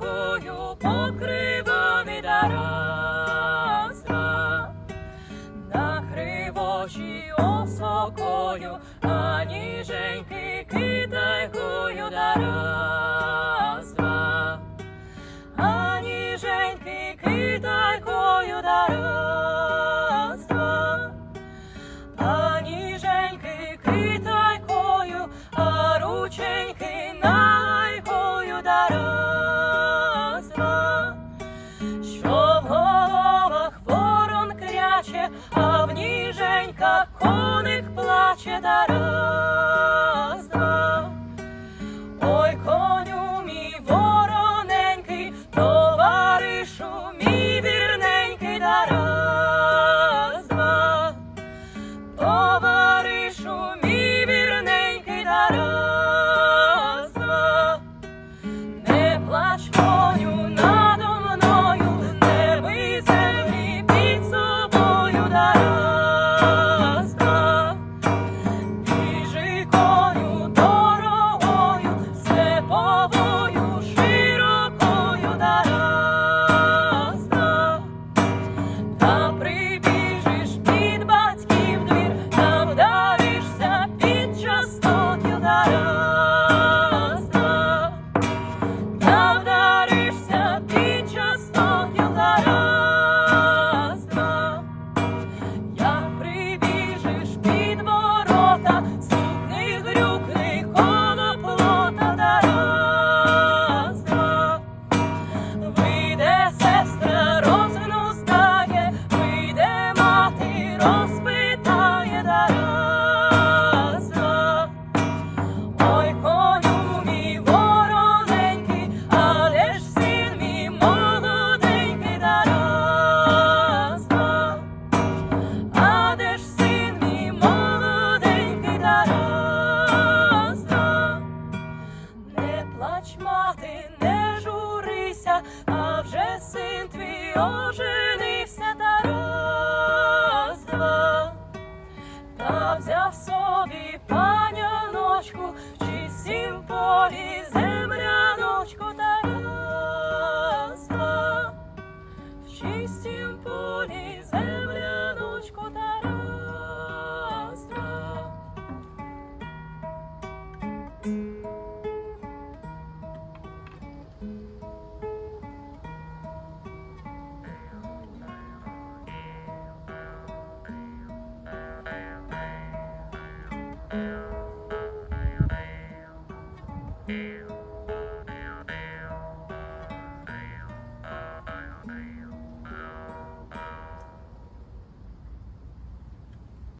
Oh. się плач, мати, не журися, а вже син твій ожив. Música